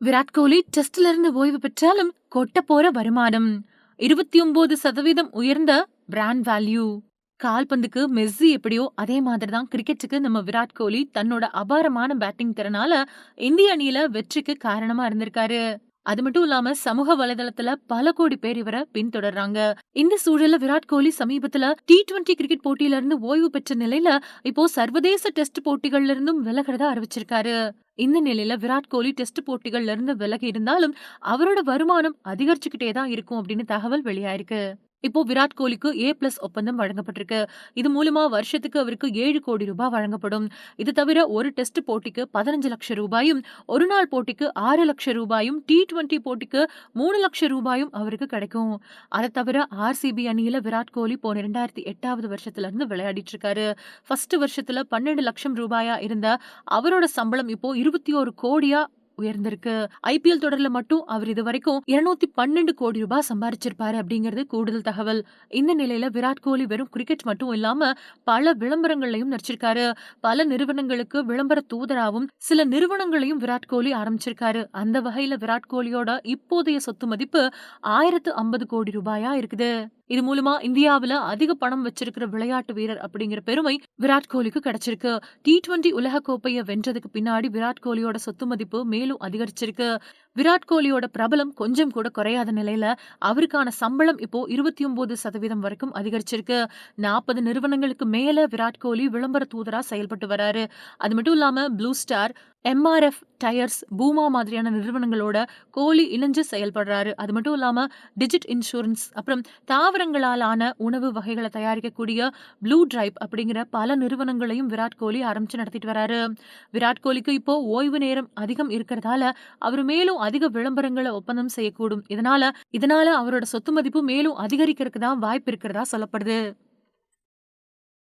விராட் கோலி டெஸ்ட்ல இருந்து ஓய்வு பெற்றாலும் கொட்ட போற வருமானம். இருபத்தி ஒன்பது சதவீதம் உயர்ந்த பிராண்ட் வேல்யூ கால்பந்துக்கு மெஸ்ஸி எப்படியோ அதே மாதிரி தான் கிரிக்கெட்டுக்கு நம்ம விராட் கோலி தன்னோட அபாரமான பேட்டிங் திறனால இந்திய அணியில வெற்றிக்கு காரணமா இருந்திருக்காரு. அது மட்டும் இல்லாம சமூக வலைதளத்துல பல கோடி பேர் இவரை பின்தொடர்றாங்க. இந்த சூழல்ல விராட் கோலி சமீபத்துல டி டுவெண்டி கிரிக்கெட் போட்டியில இருந்து ஓய்வு பெற்ற நிலையில இப்போ சர்வதேச டெஸ்ட் போட்டிகள்ல இருந்தும் விலகிறதா அறிவிச்சிருக்காரு. இந்த நிலையில விராட் கோலி டெஸ்ட் போட்டிகள்ல இருந்து விலகி இருந்தாலும் அவரோட வருமானம் அதிகரிச்சுக்கிட்டே தான் இருக்கும் அப்படின்னு தகவல் வெளியாயிருக்கு. இப்போ விராட் கோலிக்கு ஏ பிளஸ் ஒப்பந்தம் வழங்கப்பட்டிருக்கு. இது மூலமா வருஷத்துக்கு அவருக்கு ஏழு கோடி ரூபாய் வழங்கப்படும். இது தவிர ஒரு டெஸ்ட் போட்டிக்கு பதினஞ்சு லட்சம் ரூபாயும் ஒரு நாள் போட்டிக்கு ஆறு லட்சம் ரூபாயும் டி டுவெண்டி போட்டிக்கு மூணு லட்சம் ரூபாயும் அவருக்கு கிடைக்கும். அதை தவிர ஆர்சிபி அணியில விராட் கோலி போன இரண்டாயிரத்தி எட்டாவது வருஷத்துல இருந்து விளையாடிட்டு இருக்காரு ஃபர்ஸ்ட் வருஷத்துல பன்னெண்டு லட்சம் ரூபாயா இருந்த அவரோட சம்பளம் இப்போ இருபத்தி ஒரு கோடியா உயர்ந்திருக்கு. ஐபிஎல் தொடர்ல மட்டும் அவர் இது வரைக்கும் இருநூத்தி பன்னெண்டு கோடி ரூபாய் சம்பாரிச்சிருப்பாரு அப்படிங்கிறது கூடுதல் தகவல். இந்த நிலையில விராட் கோலி வெறும் கிரிக்கெட் மட்டும் இல்லாம பல விளம்பரங்களையும் நடிச்சிருக்காரு. பல நிறுவனங்களுக்கு விளம்பர தூதராகவும் சில நிறுவனங்களையும் விராட் கோலி ஆரம்பிச்சிருக்காரு. அந்த வகையில விராட் கோலியோட இப்போதைய சொத்து மதிப்பு ஆயிரத்து ஐம்பது கோடி ரூபாயா இருக்குது. இது மூலமா இந்தியாவுல அதிக பணம் வச்சிருக்கிற விளையாட்டு வீரர் அப்படிங்கிற பெருமை விராட் கோலிக்கு கிடைச்சிருக்கு. டி டுவெண்டி உலக கோப்பையை வென்றதுக்கு பின்னாடி விராட் கோலியோட சொத்து மதிப்பு மேலும் அதிகரிச்சிருக்கு. விராட் கோலியோட பிரபலம் கொஞ்சம் கூட குறையாத நிலையில அவருக்கான சம்பளம் இப்போ இருபத்தி ஒன்பது சதவீதம் வரைக்கும் அதிகரிச்சிருக்கு. நாற்பது நிறுவனங்களுக்கு மேல விராட் கோலி விளம்பர தூதரா செயல்பட்டு வராரு. அது மட்டும் இல்லாம Blue Star MRF tyres Puma மாதிரியான நிறுவனங்களோட கோலி இணைஞ்சு செயல்படுறாரு. அது மட்டும் இல்லாம டிஜிட் இன்சூரன்ஸ் அப்புறம் தாவரங்களாலான உணவு வகைகளை தயாரிக்கக்கூடிய ப்ளூ டிரைப் அப்படிங்கிற பல நிறுவனங்களையும் விராட் கோலி ஆரம்பிச்சு நடத்திட்டு வராரு. விராட் கோலிக்கு இப்போ ஓய்வு நேரம் அதிகம் இருக்கிறதால அவர் மேலும் அதிக விளம்பரங்களை ஒப்பந்தம் செய்யக்கூடும். இதனால இதனால அவரோட சொத்து மதிப்பு மேலும் அதிகரிக்கிறதுக்கு தான் வாய்ப்பு இருக்கிறதா சொல்லப்படுது.